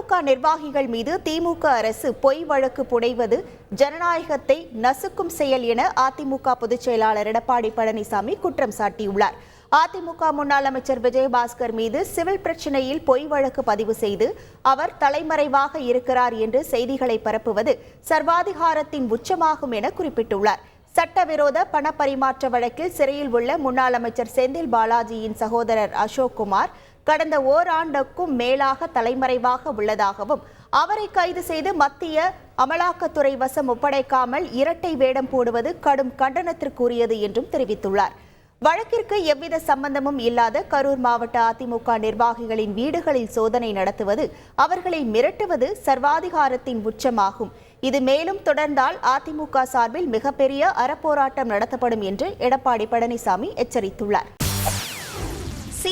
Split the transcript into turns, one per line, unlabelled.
அதிமுக நிர்வாகிகள் மீது திமுக அரசு பொய் வழக்கு புனைவது ஜனநாயகத்தை நசுக்கும் செயல் என அதிமுக பொதுச் செயலாளர் எடப்பாடி பழனிசாமி குற்றம் சாட்டியுள்ளார். அதிமுக முன்னாள் அமைச்சர் விஜயபாஸ்கர் மீது சிவில் பிரச்சினையில் பொய் வழக்கு பதிவு செய்து அவர் தலைமறைவாக இருக்கிறார் என்று செய்திகளை பரப்புவது சர்வாதிகாரத்தின் உச்சமாகும் என குறிப்பிட்டுள்ளார். சட்டவிரோத பணப்பரிமாற்ற வழக்கில் சிறையில் உள்ள முன்னாள் அமைச்சர் செந்தில் பாலாஜியின் சகோதரர் அசோக்குமார் கடந்த ஓராண்டுக்கும் மேலாக தலைமறைவாக உள்ளதாகவும் அவரை கைது செய்து மத்திய அமலாக்கத்துறை வசம் ஒப்படைக்காமல் இரட்டை வேடம் போடுவது கடும் கண்டனத்திற்குரியது என்றும் தெரிவித்துள்ளார். வழக்கிற்கு எவ்வித சம்பந்தமும் இல்லாத கரூர் மாவட்ட அதிமுக நிர்வாகிகளின் வீடுகளில் சோதனை நடத்துவது அவர்களை மிரட்டுவது சர்வாதிகாரத்தின் உச்சமாகும். இது மேலும் தொடர்ந்தால் அதிமுக சார்பில் மிகப்பெரிய அறப்போராட்டம் நடத்தப்படும் என்று எடப்பாடி பழனிசாமி எச்சரித்துள்ளார்.